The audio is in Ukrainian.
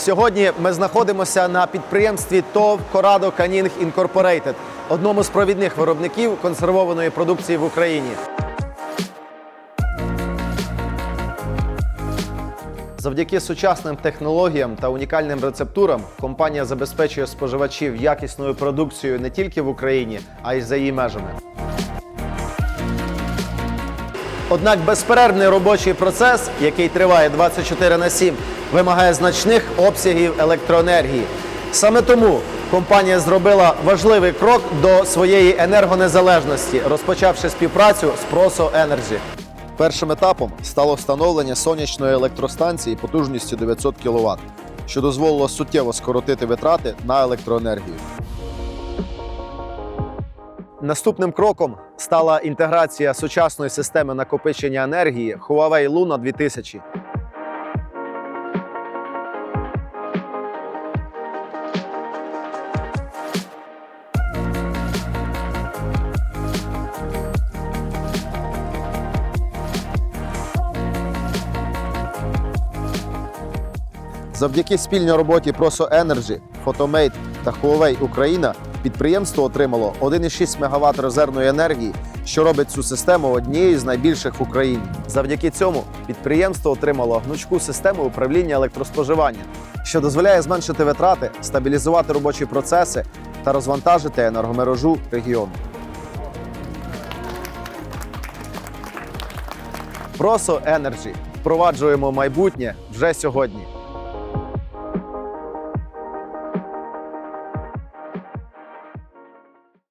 Сьогодні ми знаходимося на підприємстві ТОВ Corrado Canning Incorporated, одному з провідних виробників консервованої продукції в Україні. Завдяки сучасним технологіям та унікальним рецептурам компанія забезпечує споживачів якісною продукцією не тільки в Україні, а й за її межами. Однак безперервний робочий процес, який триває 24 на 7, вимагає значних обсягів електроенергії. Саме тому компанія зробила важливий крок до своєї енергонезалежності, розпочавши співпрацю з Proso Energy. Першим етапом стало встановлення сонячної електростанції потужністю 900 кВт, що дозволило суттєво скоротити витрати на електроенергію. Наступним кроком стала інтеграція сучасної системи накопичення енергії Huawei Luna 2000. Завдяки спільній роботі Proso Energy, Photomate та Huawei Україна підприємство отримало 1,6 МВт резервної енергії, що робить цю систему однією з найбільших в Україні. Завдяки цьому підприємство отримало гнучку систему управління електроспоживанням, що дозволяє зменшити витрати, стабілізувати робочі процеси та розвантажити енергомережу регіону. Proso Energy. Впроваджуємо майбутнє вже сьогодні.